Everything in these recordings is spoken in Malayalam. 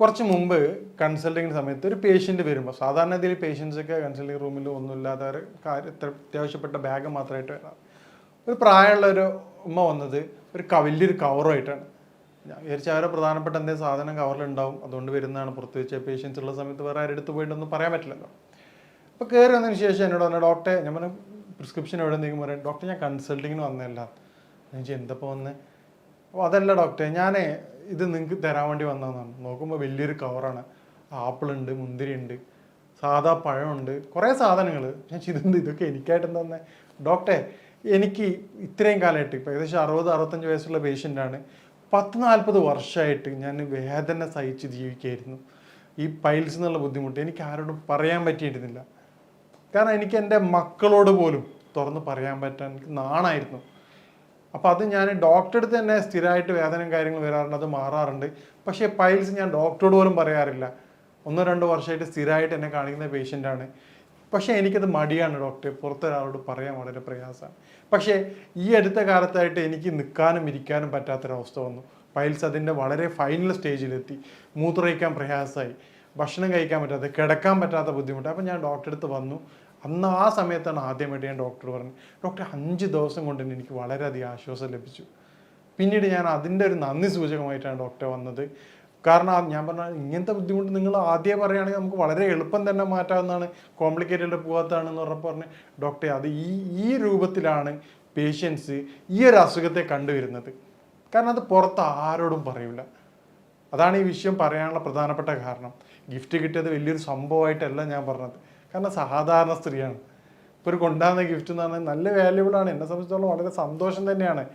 കുറച്ച് മുമ്പ് കൺസൾട്ടിങ് സമയത്ത് ഒരു പേഷ്യന്റ് വരുമ്പോൾ സാധാരണ ഇതിൽ പേഷ്യൻസൊക്കെ കൺസൾട്ടിങ് റൂമിൽ ഒന്നുമില്ലാതെ ഒരു കാര്യം അത്യാവശ്യപ്പെട്ട ബാഗ് മാത്രമായിട്ട് വരാം. ഒരു പ്രായമുള്ള ഒരു ഉമ്മ വന്നത് ഒരു വലിയൊരു കവറുമായിട്ടാണ് ഞാൻ വിചാരിച്ച അവരെ പ്രധാനപ്പെട്ട എന്തെങ്കിലും സാധനം കവറിലുണ്ടാവും അതുകൊണ്ട് വരുന്നതാണ് പുറത്ത് വെച്ച പേഷ്യൻസ് ഉള്ള സമയത്ത് വേറെ ആരുടെ അടുത്ത് പോയിട്ടൊന്നും പറയാൻ പറ്റില്ലല്ലോ. അപ്പോൾ കയറി വന്നതിന് ശേഷം എന്നോട് പറഞ്ഞു ഡോക്ടറെ ഞാൻ പറഞ്ഞു പ്രിസ്ക്രിപ്ഷൻ എവിടെ എന്തെങ്കിലും പറയാം ഡോക്ടർ ഞാൻ കൺസൾട്ടിങ്ങിന് വന്നതല്ല. ഞാൻ എന്തപ്പോൾ വന്നേ? അപ്പോൾ അതല്ല ഡോക്ടറെ ഞാൻ ഇത് നിങ്ങൾക്ക് തരാൻ വേണ്ടി വന്നതാണ്. നോക്കുമ്പോൾ വലിയൊരു കവറാണ് ആപ്പിൾ ഉണ്ട് മുന്തിരി ഉണ്ട് സാധാ പഴമുണ്ട് കുറേ സാധനങ്ങൾ ഞാൻ ചെയ്തിട്ടുണ്ട് ഇതൊക്കെ എനിക്കായിട്ട് തന്നെ ഡോക്ടറെ എനിക്ക് ഇത്രയും കാലമായിട്ട് ഇപ്പോൾ ഏകദേശം അറുപത് അറുപത്തഞ്ച് വയസ്സുള്ള പേഷ്യന്റാണ് പത്ത് നാൽപ്പത് വർഷമായിട്ട് ഞാൻ വേദന സഹിച്ച് ജീവിക്കായിരുന്നു. ഈ പൈൽസ് എന്നുള്ള ബുദ്ധിമുട്ട് എനിക്ക് ആരോടും പറയാൻ പറ്റിയിരുന്നില്ല കാരണം എനിക്ക് എന്റെ മക്കളോട് പോലും തുറന്ന് പറയാൻ പറ്റാൻ നാണായിരുന്നു. അപ്പോൾ അത് ഞാൻ ഡോക്ടറെ അടുത്ത് തന്നെ സ്ഥിരമായിട്ട് വേദനയും കാര്യങ്ങളും വരാറുണ്ട് അത് മാറാറുണ്ട്. പക്ഷേ പൈൽസ് ഞാൻ ഡോക്ടറോട് പോലും പറയാറില്ല. ഒന്നോ രണ്ടോ വർഷമായിട്ട് സ്ഥിരമായിട്ട് എന്നെ കാണിക്കുന്ന പേഷ്യന്റാണ് പക്ഷേ എനിക്കത് മടിയാണ് ഡോക്ടറെ പുറത്തൊരാളോട് പറയാൻ വളരെ പ്രയാസമാണ്. പക്ഷേ ഈ അടുത്ത കാലത്തായിട്ട് എനിക്ക് നിൽക്കാനും ഇരിക്കാനും പറ്റാത്തൊരവസ്ഥ വന്നു. പൈൽസ് അതിന്റെ വളരെ ഫൈനൽ സ്റ്റേജിലെത്തി മൂത്രയിക്കാൻ പ്രയാസമായി. ഭക്ഷണം കഴിക്കാൻ പറ്റാത്ത കിടക്കാൻ പറ്റാത്ത ബുദ്ധിമുട്ട്. അപ്പോൾ ഞാൻ ഡോക്ടറെ അടുത്ത് വന്നു. അന്ന് ആ സമയത്താണ് ആദ്യമായിട്ട് ഞാൻ ഡോക്ടർ പറഞ്ഞു ഡോക്ടർ അഞ്ച് ദിവസം കൊണ്ട് തന്നെ എനിക്ക് വളരെയധികം ആശ്വാസം ലഭിച്ചു. പിന്നീട് ഞാൻ അതിന്റെ ഒരു നന്ദി സൂചകമായിട്ടാണ് ഡോക്ടറെ വന്നത്. കാരണം ഞാൻ പറഞ്ഞ ഇങ്ങനത്തെ ബുദ്ധിമുട്ട് നിങ്ങൾ ആദ്യം പറയുകയാണെങ്കിൽ നമുക്ക് വളരെ എളുപ്പം തന്നെ മാറ്റാവുന്നതാണ് കോംപ്ലിക്കേറ്റഡ് പോകാത്തതാണെന്ന് പറഞ്ഞപ്പോൾ പറഞ്ഞ് ഡോക്ടറെ അത് ഈ ഈ രൂപത്തിലാണ് പേഷ്യൻസ് ഈ ഒരു അസുഖത്തെ കണ്ടുവരുന്നത്. കാരണം അത് പുറത്ത് ആരോടും പറയില്ല അതാണ് ഈ വിഷയം പറയാനുള്ള പ്രധാനപ്പെട്ട കാരണം. ഗിഫ്റ്റ് കിട്ടിയത് വലിയൊരു സംഭവമായിട്ടല്ല ഞാൻ പറഞ്ഞത്. കാരണം സാധാരണ സ്ത്രീയാണ്. ഇപ്പോൾ ഒരു കൊണ്ടാകുന്ന ഗിഫ്റ്റ് എന്ന് പറഞ്ഞാൽ നല്ല വാല്യൂബിൾ ആണ്. എന്നെ സംബന്ധിച്ചിടത്തോളം വളരെ സന്തോഷം തന്നെയാണ്.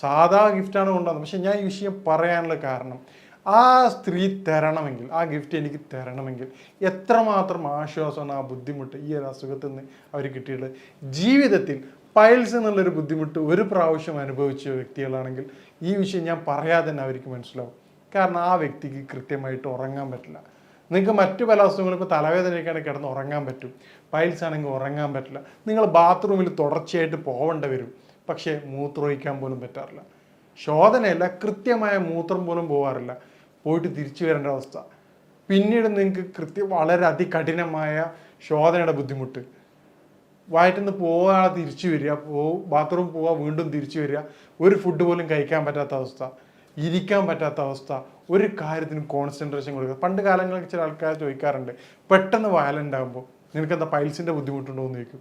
സാധാ ഗിഫ്റ്റാണ് കൊണ്ടുവന്നത്. പക്ഷെ ഞാൻ ഈ വിഷയം പറയാനുള്ള കാരണം ആ സ്ത്രീ തരണമെങ്കിൽ ആ ഗിഫ്റ്റ് എനിക്ക് തരണമെങ്കിൽ എത്രമാത്രം ആശ്വാസമാണ് ആ ബുദ്ധിമുട്ട് ഈ ഒരു അസുഖത്തിൽ നിന്ന് അവർ കിട്ടിയിട്ടുള്ളത്. ജീവിതത്തിൽ പൈൽസ് എന്നുള്ളൊരു ബുദ്ധിമുട്ട് ഒരു പ്രാവശ്യം അനുഭവിച്ച വ്യക്തികളാണെങ്കിൽ ഈ വിഷയം ഞാൻ പറയാതെ തന്നെ അവർക്ക് മനസ്സിലാവും. കാരണം ആ വ്യക്തിക്ക് കൃത്യമായിട്ട് ഉറങ്ങാൻ പറ്റില്ല. നിങ്ങൾക്ക് മറ്റു പല അസുഖങ്ങളും ഇപ്പോൾ തലവേദനയൊക്കെയാണെങ്കിൽ കിടന്ന് ഉറങ്ങാൻ പറ്റും. പൈൽസ് ആണെങ്കിൽ ഉറങ്ങാൻ പറ്റില്ല. നിങ്ങൾ ബാത്റൂമിൽ തുടർച്ചയായിട്ട് പോകേണ്ടി വരും. പക്ഷേ മൂത്രമൊഴിക്കാൻ പോലും പറ്റാറില്ല. ശോധനയല്ല കൃത്യമായ മൂത്രം പോലും പോകാറില്ല പോയിട്ട് തിരിച്ചു വരേണ്ട അവസ്ഥ. പിന്നീട് നിങ്ങൾക്ക് കൃത്യം വളരെ അതികഠിനമായ ശോധനയുടെ ബുദ്ധിമുട്ട്. വയറ്റിൽ നിന്ന് പോകാതെ തിരിച്ചു വരിക. പോ ബാത്റൂം പോവുക വീണ്ടും തിരിച്ചു വരിക. ഒരു ഫുഡ് പോലും കഴിക്കാൻ പറ്റാത്ത അവസ്ഥ. ഇരിക്കാൻ പറ്റാത്ത അവസ്ഥ. ഒരു കാര്യത്തിനും കോൺസെൻട്രേഷൻ കൊടുക്കുക പണ്ട് കാലങ്ങളിൽ ചില ആൾക്കാർ ചോദിക്കാറുണ്ട് പെട്ടെന്ന് വയലന്റ് ആകുമ്പോൾ നിനക്ക് എന്താ പൈൽസിന്റെ ബുദ്ധിമുട്ടുണ്ടോ? എന്ന് ചോദിക്കും.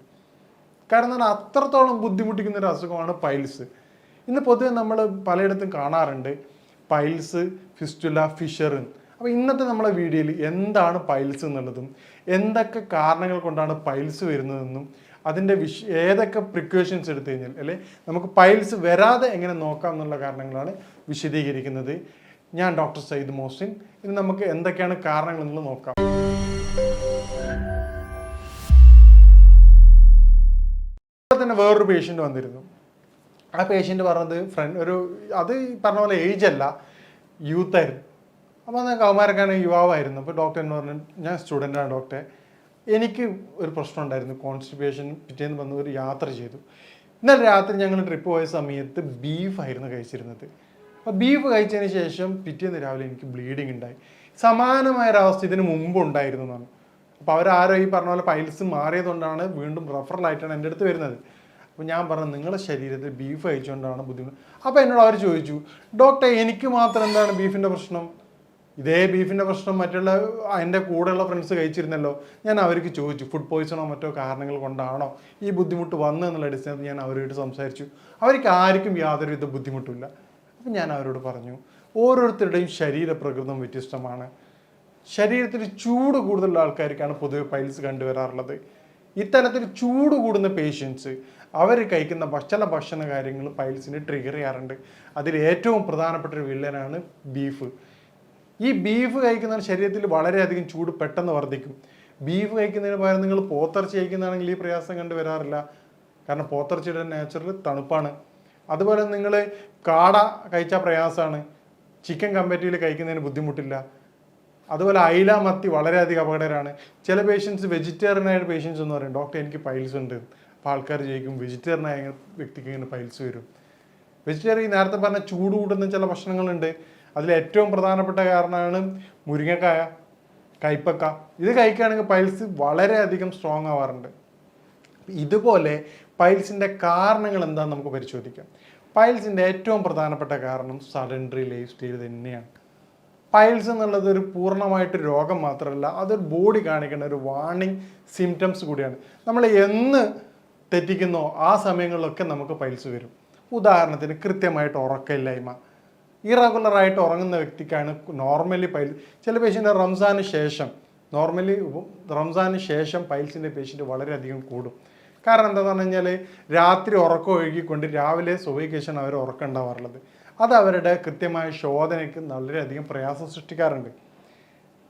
കാരണം എന്നാൽ അത്രത്തോളം ബുദ്ധിമുട്ടിക്കുന്ന ഒരു അസുഖമാണ് പൈൽസ്. ഇന്ന് പൊതുവെ നമ്മൾ പലയിടത്തും കാണാറുണ്ട് പൈൽസ് ഫിസ്റ്റുല ഫിഷർ. അപ്പോൾ ഇന്നത്തെ നമ്മളെ വീഡിയോയിൽ എന്താണ് പൈൽസ് എന്നുള്ളതും എന്തൊക്കെ കാരണങ്ങൾ കൊണ്ടാണ് പൈൽസ് വരുന്നതെന്നും അതിന്റെ വിഷ ഏതൊക്കെ പ്രിക്കോഷൻസ് എടുത്തു കഴിഞ്ഞാൽ അല്ലെ? നമുക്ക് പൈൽസ് വരാതെ എങ്ങനെ നോക്കാം എന്നുള്ള കാരണങ്ങളാണ് വിശദീകരിക്കുന്നത്. ഞാൻ ഡോക്ടർ സയ്യിദ് മോസിൻ ഇനി നമുക്ക് എന്തൊക്കെയാണ് കാരണങ്ങൾ എന്ന് നോക്കാം. തന്നെ വേറൊരു പേഷ്യന്റ് വന്നിരുന്നു. ആ പേഷ്യന്റ് പറഞ്ഞത് ഫ്രണ്ട് ഒരു അത് പറഞ്ഞ പോലെ ഏജ് അല്ല യൂത്ത് ആയിരുന്നു. അപ്പോൾ അന്ന് കൗമാരക്കാണ് യുവാവായിരുന്നു. അപ്പോൾ ഡോക്ടർ എന്ന് പറഞ്ഞു ഞാൻ സ്റ്റുഡന്റാണ് ഡോക്ടറെ എനിക്ക് ഒരു പ്രശ്നം ഉണ്ടായിരുന്നു. കോൺസ്റ്റിപ്പേഷൻ പിറ്റേന്ന് വന്ന് ഒരു യാത്ര ചെയ്തു. ഇന്നലെ രാത്രി ഞങ്ങൾ ട്രിപ്പ് പോയ സമയത്ത് ബീഫായിരുന്നു കഴിച്ചിരുന്നത്. അപ്പോൾ ബീഫ് കഴിച്ചതിന് ശേഷം പിറ്റേന്ന് രാവിലെ എനിക്ക് ബ്ലീഡിങ് ഉണ്ടായി. സമാനമായ ഒരവസ്ഥ ഇതിന് മുമ്പ് ഉണ്ടായിരുന്നു എന്നാണ്. അപ്പോൾ അവരാരോ ഈ പറഞ്ഞ പോലെ പൈൽസ് മാറിയതുകൊണ്ടാണ് വീണ്ടും റഫറലായിട്ടാണ് എന്റെ അടുത്ത് വരുന്നത്. അപ്പോൾ ഞാൻ പറഞ്ഞു നിങ്ങളുടെ ശരീരത്തിൽ ബീഫ് കഴിച്ചുകൊണ്ടാണ് ബുദ്ധിമുട്ട്. അപ്പോൾ എന്നോട് അവർ ചോദിച്ചു ഡോക്ടർ എനിക്ക് മാത്രം എന്താണ് ബീഫിന്റെ പ്രശ്നം? ഇതേ ബീഫിന്റെ പ്രശ്നം മറ്റുള്ള എന്റെ കൂടെയുള്ള ഫ്രണ്ട്സ് കഴിച്ചിരുന്നല്ലോ. ഞാൻ അവർക്ക് ചോദിച്ചു ഫുഡ് പോയിസണോ മറ്റോ കാരണങ്ങൾ കൊണ്ടാണോ ഈ ബുദ്ധിമുട്ട് വന്നു എന്നുള്ള അടിസ്ഥാനത്തിൽ ഞാൻ അവരുമായിട്ട് സംസാരിച്ചു. അവർക്ക് ആർക്കും യാതൊരുവിധ ബുദ്ധിമുട്ടില്ല അപ്പം ഞാൻ അവരോട് പറഞ്ഞു ഓരോരുത്തരുടെയും ശരീരപ്രകൃതം വ്യത്യസ്തമാണ്. ശരീരത്തിൽ ചൂട് കൂടുതലുള്ള ആൾക്കാർക്കാണ് പൊതുവെ പൈൽസ് കണ്ടുവരാറുള്ളത്. ഇത്തരത്തിൽ ചൂട് കൂടുന്ന പേഷ്യൻസ് അവർ കഴിക്കുന്ന ഭക്ഷണ ഭക്ഷണ കാര്യങ്ങൾ പൈൽസിന് ട്രിഗർ ചെയ്യാറുണ്ട്. അതിൽ ഏറ്റവും പ്രധാനപ്പെട്ട ഒരു വില്ലനാണ് ബീഫ് ഈ ബീഫ് കഴിക്കുന്ന ശരീരത്തിൽ വളരെയധികം ചൂട് പെട്ടെന്ന് വർദ്ധിക്കും. ബീഫ് കഴിക്കുന്നതിന് പകരം നിങ്ങൾ പോത്തിറച്ചി കഴിക്കുന്നതാണെങ്കിൽ ഈ പ്രയാസം കണ്ടുവരാറില്ല. കാരണം പോത്തിറച്ചിയുടെ നാച്ചുറൽ തണുപ്പാണ്. അതുപോലെ നിങ്ങൾ കാട കഴിച്ചാൽ പ്രയാസമാണ് ചിക്കൻ കമ്പറ്റിയിൽ കഴിക്കുന്നതിന് ബുദ്ധിമുട്ടില്ല. അതുപോലെ അയില മത്തി വളരെയധികം അപകടകരമാണ് ചില പേഷ്യൻസ് വെജിറ്റേറിയൻ ആയ പേഷ്യൻസ് എന്ന് പറയും ഡോക്ടർ എനിക്ക് പൈൽസ് ഉണ്ട്. അപ്പോൾ ആൾക്കാർ ചോദിക്കും വെജിറ്റേറിയൻ ആയ വ്യക്തിക്ക് ഇങ്ങനെ പൈൽസ് വരും? വെജിറ്റേറിയൻ നേരത്തെ പറഞ്ഞ ചൂട് കൂടുന്ന ചില ഭക്ഷണങ്ങളുണ്ട്. അതിൽ ഏറ്റവും പ്രധാനപ്പെട്ട കാരണമാണ് മുരിങ്ങക്കായ കൈപ്പക്ക. ഇത് കഴിക്കുകയാണെങ്കിൽ പൈൽസ് വളരെയധികം സ്ട്രോങ് ആവാറുണ്ട്. ഇതുപോലെ പൈൽസിന്റെ കാരണങ്ങൾ എന്താണെന്ന് നമുക്ക് പരിശോധിക്കാം. പൈൽസിന്റെ ഏറ്റവും പ്രധാനപ്പെട്ട കാരണം സഡൻഡറി ലൈഫ് സ്റ്റൈൽ തന്നെയാണ്. പൈൽസ് എന്നുള്ളത് ഒരു പൂർണമായിട്ട് രോഗം മാത്രമല്ല അതൊരു ബോഡി കാണിക്കുന്ന ഒരു വാർണിംഗ് സിംറ്റംസ് കൂടിയാണ്. നമ്മൾ എന്ന് തെറ്റിക്കുന്നോ ആ സമയങ്ങളിലൊക്കെ നമുക്ക് പൈൽസ് വരും. ഉദാഹരണത്തിന് കൃത്യമായിട്ട് ഉറക്കമില്ലായ്മ. ഇറഗുലറായിട്ട് ഉറങ്ങുന്ന വ്യക്തിക്കാണ് നോർമലി പൈൽ ചില പേഷ്യന്റ് റംസാന് ശേഷം നോർമലി റംസാന് ശേഷം പൈൽസിന്റെ പേഷ്യന്റ് വളരെയധികം കൂടും. കാരണം എന്താണെന്ന് പറഞ്ഞു കഴിഞ്ഞാൽ രാത്രി ഉറക്കം ഒഴുകിക്കൊണ്ട് രാവിലെ സുബൈക്കേഷൻ അവർ ഉറക്കം ഉണ്ടാവാറുള്ളത്. അത് അവരുടെ കൃത്യമായ ശോധനയ്ക്ക് വളരെയധികം പ്രയാസം സൃഷ്ടിക്കാറുണ്ട്.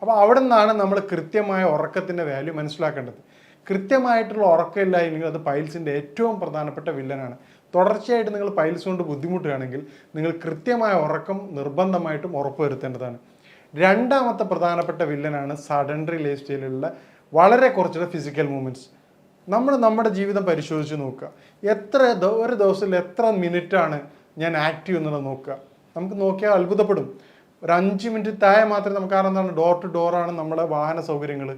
അപ്പോൾ അവിടെ നിന്നാണ് നമ്മൾ കൃത്യമായ ഉറക്കത്തിന്റെ വാല്യൂ മനസ്സിലാക്കേണ്ടത്. കൃത്യമായിട്ടുള്ള ഉറക്കമില്ലായെങ്കിൽ അത് പൈൽസിന്റെ ഏറ്റവും പ്രധാനപ്പെട്ട വില്ലനാണ്. തുടർച്ചയായിട്ട് നിങ്ങൾ പൈൽസ് കൊണ്ട് ബുദ്ധിമുട്ടുകയാണെങ്കിൽ നിങ്ങൾ കൃത്യമായ ഉറക്കം നിർബന്ധമായിട്ടും ഉറപ്പുവരുത്തേണ്ടതാണ്. രണ്ടാമത്തെ പ്രധാനപ്പെട്ട വില്ലനാണ് സഡൻഡറി ലൈഫ് സ്റ്റൈലിലുള്ള വളരെ കുറച്ചുള്ള ഫിസിക്കൽ മൂവ്മെന്റ്സ് നമ്മൾ നമ്മുടെ ജീവിതം പരിശോധിച്ച് നോക്കുക. എത്ര ഒരു ദിവസത്തിൽ എത്ര മിനിറ്റാണ് ഞാൻ ആക്റ്റീവ് എന്നുള്ളത് നോക്കുക. നമുക്ക് നോക്കിയാൽ അത്ഭുതപ്പെടും. ഒരു അഞ്ച് മിനിറ്റ് താഴെ മാത്രമേ നമുക്ക് കാരണം ഡോർ ടു ഡോറാണ് നമ്മുടെ വാഹന സൗകര്യങ്ങൾ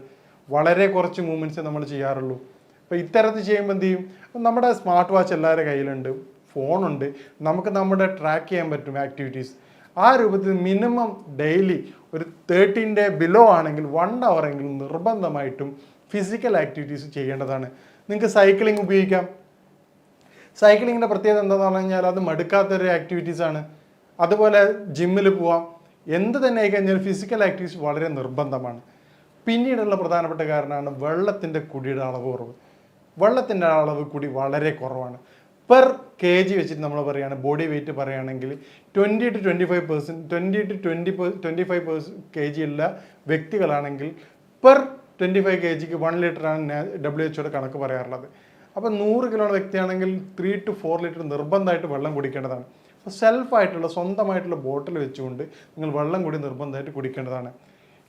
വളരെ കുറച്ച് മൂവ്മെന്റ്സ് നമ്മൾ ചെയ്യാറുള്ളൂ. അപ്പോൾ ഇത്തരത്തിൽ ചെയ്യുമ്പോൾ എന്ത് ചെയ്യും? നമ്മുടെ സ്മാർട്ട് വാച്ച് എല്ലാവരുടെ കയ്യിലുണ്ട്. ഫോണുണ്ട് നമുക്ക് നമ്മുടെ ട്രാക്ക് ചെയ്യാൻ പറ്റും ആക്ടിവിറ്റീസ് ആ രൂപത്തിൽ മിനിമം ഡെയിലി ഒരു തേർട്ടീന്റെ ബിലോ ആണെങ്കിൽ വൺ എങ്കിലും നിർബന്ധമായിട്ടും ഫിസിക്കൽ ആക്ടിവിറ്റീസ് ചെയ്യേണ്ടതാണ്. നിങ്ങൾക്ക് സൈക്ലിംഗ് ഉപയോഗിക്കാം. സൈക്ലിങ്ങിന്റെ പ്രത്യേകത എന്താണെന്ന് പറഞ്ഞു കഴിഞ്ഞാൽ അത് മടുക്കാത്തൊരു ആക്ടിവിറ്റീസ് ആണ്. അതുപോലെ ജിമ്മിൽ പോവാം. എന്ത് തന്നെ ആയി ഫിസിക്കൽ ആക്ടിവിറ്റീസ് വളരെ നിർബന്ധമാണ്. പിന്നീടുള്ള പ്രധാനപ്പെട്ട കാരണമാണ് വെള്ളത്തിന്റെ കുടിയുടെ അളവ് കുറവ് വെള്ളത്തിന്റെ അളവ് കുടി വളരെ കുറവാണ്. പെർ കെ ജി വെച്ചിട്ട് നമ്മൾ പറയുകയാണ് ബോഡി വെയിറ്റ് പറയുകയാണെങ്കിൽ twenty two twenty five percent twenty two twenty twenty five percent K G ഉള്ള വ്യക്തികളാണെങ്കിൽ പെർ ട്വന്റി ഫൈവ് കെ ജിക്ക് വൺ ലിറ്ററാണ് ഡബ്ല്യു എച്ച്ഒയുടെ കണക്ക് പറയാറുള്ളത്. അപ്പോൾ നൂറ് കിലോ വ്യക്തിയാണെങ്കിൽ ത്രീ ടു ഫോർ ലിറ്റർ നിർബന്ധമായിട്ട് വെള്ളം കുടിക്കേണ്ടതാണ്. അപ്പോൾ സെൽഫായിട്ടുള്ള സ്വന്തമായിട്ടുള്ള ബോട്ടിൽ വെച്ചുകൊണ്ട് നിങ്ങൾ വെള്ളം കൂടി നിർബന്ധമായിട്ട് കുടിക്കേണ്ടതാണ്.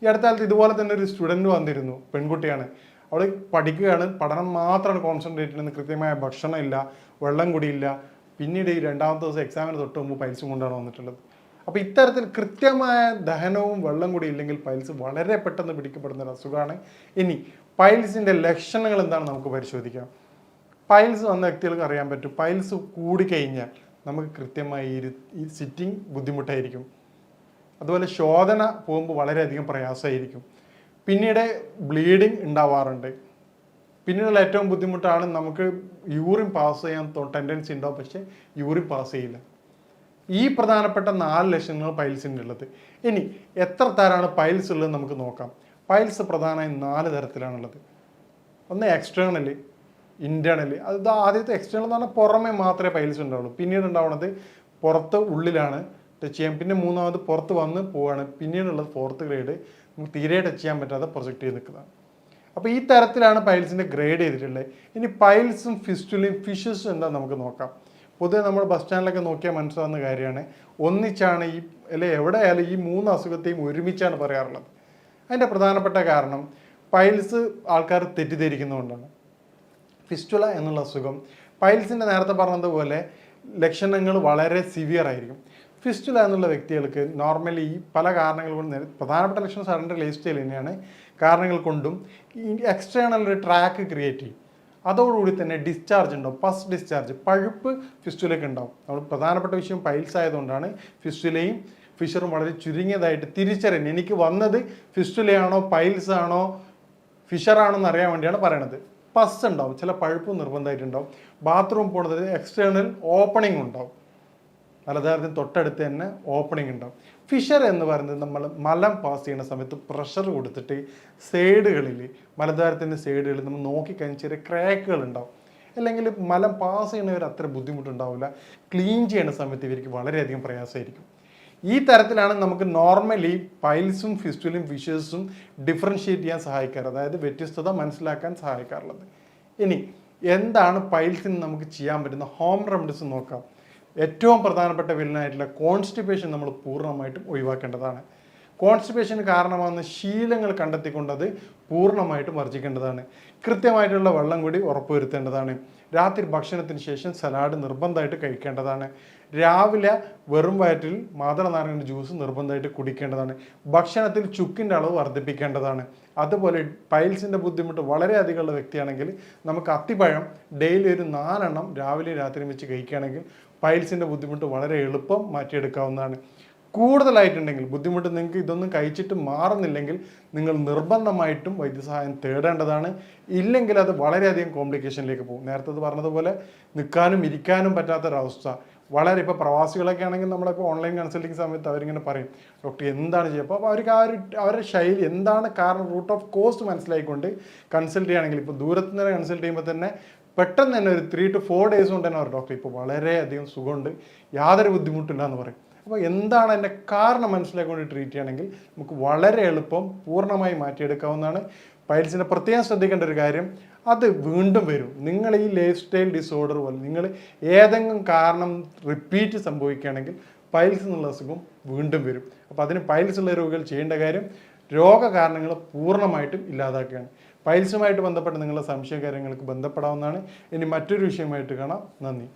ഈ അടുത്ത കാലത്ത് ഇതുപോലെ തന്നെ ഒരു സ്റ്റുഡന്റ് വന്നിരുന്നു പെൺകുട്ടിയാണ്. അവൾ പഠിക്കുകയാണ് പഠനം മാത്രമാണ് കോൺസെൻട്രേറ്റ് ചെയ്യുന്നത് കൃത്യമായ ഭക്ഷണമില്ല വെള്ളം കുടിയില്ല. പിന്നീട് ഈ രണ്ടാമത്തെ ദിവസം എക്സാമിന് തൊട്ട് മുമ്പ് പൈസ കൊണ്ടാണ് വന്നിട്ടുള്ളത്. അപ്പോൾ ഇത്തരത്തിൽ കൃത്യമായ ദഹനവും വെള്ളം കൂടി ഇല്ലെങ്കിൽ പൈൽസ് വളരെ പെട്ടെന്ന് പിടിക്കപ്പെടുന്ന ഒരു അസുഖമാണ്. ഇനി പൈൽസിന്റെ ലക്ഷണങ്ങൾ എന്താണ് നമുക്ക് പരിശോധിക്കാം. പൈൽസ് വന്ന വ്യക്തികൾക്ക് അറിയാൻ പറ്റും. പൈൽസ് കൂടിക്കഴിഞ്ഞാൽ നമുക്ക് കൃത്യമായി ഇരു സിറ്റിംഗ് ബുദ്ധിമുട്ടായിരിക്കും. അതുപോലെ ശോധന പോകുമ്പോൾ വളരെയധികം പ്രയാസമായിരിക്കും. പിന്നീട് ബ്ലീഡിങ് ഉണ്ടാവാറുണ്ട്. പിന്നീടുള്ള ഏറ്റവും ബുദ്ധിമുട്ടാണ് നമുക്ക് യൂറിൻ പാസ് ചെയ്യാൻ ടെൻഡൻസി ഉണ്ടാവും പക്ഷേ യൂറിൻ പാസ് ചെയ്യില്ല. ഈ പ്രധാനപ്പെട്ട നാല് ലക്ഷണങ്ങൾ പൈൽസിന്റെ ഉള്ളത്. ഇനി എത്ര തരമാണ് പൈൽസ് ഉള്ളത് നമുക്ക് നോക്കാം. പൈൽസ് പ്രധാനമായും നാല് തരത്തിലാണുള്ളത്. ഒന്ന് എക്സ്റ്റേണൽ ഇന്റേർണൽ അത് ആദ്യത്തെ എക്സ്റ്റേണൽ എന്ന് പറഞ്ഞാൽ പുറമേ മാത്രമേ പൈൽസ് ഉണ്ടാവുള്ളൂ. പിന്നീട് ഉണ്ടാവുന്നത് പുറത്ത് ഉള്ളിലാണ് ടച്ച് ചെയ്യാൻ. പിന്നെ മൂന്നാമത് പുറത്ത് വന്ന് പോവാണ്. പിന്നീടുള്ളത് ഫോർത്ത് ഗ്രേഡ് നമുക്ക് തീരെ ടച്ച് ചെയ്യാൻ പറ്റാതെ പ്രൊജക്റ്റ് ചെയ്ത് നിൽക്കുന്നതാണ്. അപ്പോൾ ഈ തരത്തിലാണ് പൈൽസിന്റെ ഗ്രേഡ് ചെയ്തിട്ടുള്ളത്. ഇനി പൈൽസും ഫിസ്റ്റുലയും ഫിഷസും എന്താ നമുക്ക് നോക്കാം. പൊതുവെ നമ്മൾ ബസ് സ്റ്റാൻഡിലൊക്കെ നോക്കിയാൽ മനസ്സിലാവുന്ന കാര്യമാണ്. ഒന്നിച്ചാണ് ഈ അല്ലെ എവിടെ ആയാലും ഈ മൂന്ന് അസുഖത്തെയും ഒരുമിച്ചാണ് പറയാറുള്ളത്. അതിന്റെ പ്രധാനപ്പെട്ട കാരണം പൈൽസ് ആൾക്കാർ തെറ്റിദ്ധരിക്കുന്നതുകൊണ്ടാണ്. ഫിസ്റ്റുല എന്നുള്ള അസുഖം പൈൽസിന്റെ നേരത്തെ പറഞ്ഞതുപോലെ ലക്ഷണങ്ങൾ വളരെ സിവിയർ ആയിരിക്കും. ഫിസ്റ്റുല എന്നുള്ള വ്യക്തികൾക്ക് നോർമലി പല കാരണങ്ങൾ കൊണ്ട് പ്രധാനപ്പെട്ട ലക്ഷണം സഡന്റെ ലൈഫ് സ്റ്റൈൽ തന്നെയാണ്. കാരണങ്ങൾ കൊണ്ടും എക്സ്റ്റേണൽ ഒരു ട്രാക്ക് ക്രിയേറ്റ് ചെയ്യും. അതോടുകൂടി തന്നെ ഡിസ്ചാർജ് ഉണ്ടാവും. പസ് ഡിസ്ചാർജ് പഴുപ്പ് ഫിസ്റ്റുലൊക്കെ ഉണ്ടാവും. നമ്മൾ പ്രധാനപ്പെട്ട വിഷയം പൈൽസ് ആയതുകൊണ്ടാണ് ഫിസ്റ്റുലയും ഫിഷറും വളരെ ചുരുങ്ങിയതായിട്ട് തിരിച്ചറിയുന്നത്. എനിക്ക് വന്നത് ഫിസ്റ്റുലയാണോ പൈൽസ് ആണോ ഫിഷറാണോ എന്ന് അറിയാൻ വേണ്ടിയാണ് പറയണത്. പസ് ഉണ്ടാവും. ചില പഴുപ്പ് നിർബന്ധമായിട്ടുണ്ടാവും ബാത്റൂം പോണത് എക്സ്റ്റേണൽ ഓപ്പണിംഗ് ഉണ്ടാവും. മലദ്വാരത്തിന് തൊട്ടടുത്ത് തന്നെ ഓപ്പണിംഗ് ഉണ്ടാവും. ഫിഷർ എന്ന് പറയുന്നത് നമ്മൾ മലം പാസ് ചെയ്യുന്ന സമയത്ത് പ്രഷർ കൊടുത്തിട്ട് സൈഡുകളിൽ മലദ്വാരത്തിന്റെ സൈഡുകളിൽ നമ്മൾ നോക്കിക്കഴിഞ്ഞ് ചെറിയ ക്രാക്കുകൾ ഉണ്ടാവും. അല്ലെങ്കിൽ മലം പാസ് ചെയ്യുന്നവർ അത്ര ബുദ്ധിമുട്ടുണ്ടാവില്ല. ക്ലീൻ ചെയ്യുന്ന സമയത്ത് ഇവർക്ക് വളരെയധികം പ്രയാസമായിരിക്കും. ഈ തരത്തിലാണ് നമുക്ക് നോർമലി പൈൽസും ഫിസ്റ്റുലും ഫിഷേഴ്സും ഡിഫറൻഷിയേറ്റ് ചെയ്യാൻ സഹായിക്കാറ്. അതായത് വ്യത്യസ്തത മനസ്സിലാക്കാൻ സഹായിക്കാറുള്ളത്. ഇനി എന്താണ് പൈൽസിന് നമുക്ക് ചെയ്യാൻ പറ്റുന്ന ഹോം റെമഡീസ് നോക്കാം. ഏറ്റവും പ്രധാനപ്പെട്ട വില്ലനായിട്ടുള്ള കോൺസ്റ്റിപ്പേഷൻ നമ്മൾ പൂർണമായിട്ടും ഒഴിവാക്കേണ്ടതാണ്. കോൺസ്റ്റിപ്പേഷന് കാരണമാകുന്ന ശീലങ്ങൾ കണ്ടെത്തിക്കൊണ്ടത് പൂർണമായിട്ടും വർജിക്കേണ്ടതാണ്. കൃത്യമായിട്ടുള്ള വെള്ളം കൂടി ഉറപ്പുവരുത്തേണ്ടതാണ്. രാത്രി ഭക്ഷണത്തിന് ശേഷം സലാഡ് നിർബന്ധമായിട്ട് കഴിക്കേണ്ടതാണ്. രാവിലെ വെറും വയറ്റിൽ മാതളനാരങ്ങയുടെ ജ്യൂസ് നിർബന്ധമായിട്ട് കുടിക്കേണ്ടതാണ്. ഭക്ഷണത്തിൽ ചുക്കിന്റെ അളവ് വർദ്ധിപ്പിക്കേണ്ടതാണ്. അതുപോലെ പൈൽസിന്റെ ബുദ്ധിമുട്ട് വളരെയധികമുള്ള വ്യക്തിയാണെങ്കിൽ നമുക്ക് അത്തിപ്പഴം ഡെയിലി ഒരു നാലെണ്ണം രാവിലെ രാത്രിയും വെച്ച് കഴിക്കുകയാണെങ്കിൽ പൈൽസിന്റെ ബുദ്ധിമുട്ട് വളരെ എളുപ്പം മാറ്റിയെടുക്കാവുന്നതാണ്. കൂടുതലായിട്ടുണ്ടെങ്കിൽ ബുദ്ധിമുട്ട് നിങ്ങൾക്ക് ഇതൊന്നും കഴിച്ചിട്ട് മാറുന്നില്ലെങ്കിൽ നിങ്ങൾ നിർബന്ധമായിട്ടും വൈദ്യസഹായം തേടേണ്ടതാണ്. ഇല്ലെങ്കിൽ അത് വളരെയധികം കോംപ്ലിക്കേഷനിലേക്ക് പോകും. നേരത്തെ പറഞ്ഞതുപോലെ നിൽക്കാനും ഇരിക്കാനും പറ്റാത്തൊരവസ്ഥ. വളരെ ഇപ്പോൾ പ്രവാസികളൊക്കെ ആണെങ്കിൽ നമ്മളിപ്പോൾ ഓൺലൈൻ കൺസൾട്ടിങ് സമയത്ത് അവരിങ്ങനെ പറയും. ഡോക്ടർ എന്താണ് ചെയ്യുക അപ്പോൾ അവർക്ക് ആ ഒരു അവരുടെ ശൈലി എന്താണ് കാരണം റൂട്ട് ഓഫ് കോസ്റ്റ് മനസ്സിലായിക്കൊണ്ട് കൺസൾട്ട് ചെയ്യുകയാണെങ്കിൽ ഇപ്പോൾ ദൂരത്തുനിന്ന് കൺസൾട്ട് ചെയ്യുമ്പോൾ തന്നെ പെട്ടെന്ന് തന്നെ ഒരു ത്രീ ടു ഫോർ ഡേയ്സ് കൊണ്ട് തന്നെ അവർ ഡോക്ടർ ഇപ്പോൾ വളരെയധികം സുഖമുണ്ട്. യാതൊരു ബുദ്ധിമുട്ടില്ല എന്ന് പറയും. അപ്പോൾ എന്താണ് അതിന്റെ കാരണം മനസ്സിലാക്കൊണ്ട് ട്രീറ്റ് ചെയ്യണമെങ്കിൽ നമുക്ക് വളരെ എളുപ്പം പൂർണമായി മാറ്റിയെടുക്കാവുന്നതാണ്. പൈൽസിന്റെ പ്രത്യേകം ശ്രദ്ധിക്കേണ്ട ഒരു കാര്യം അത് വീണ്ടും വരും. നിങ്ങൾ ഈ ലൈഫ് സ്റ്റൈൽ ഡിസോർഡർ പോലെ നിങ്ങൾ ഏതെങ്കിലും കാരണം റിപ്പീറ്റ് സംഭവിക്കുകയാണെങ്കിൽ പൈൽസ് എന്നുള്ള അസുഖം വീണ്ടും വരും. അപ്പോൾ അതിന് പൈൽസ് ഉള്ള രോഗികൾ ചെയ്യേണ്ട കാര്യം രോഗകാരണങ്ങൾ പൂർണമായിട്ടും ഇല്ലാതാക്കുകയാണ്. പൈൽസുമായിട്ട് ബന്ധപ്പെട്ട നിങ്ങളുടെ സംശയ കാര്യങ്ങൾക്ക് ബന്ധപ്പെടാവുന്നതാണ്. ഇനി മറ്റൊരു വിഷയമായിട്ട് കാണാം. നന്ദി.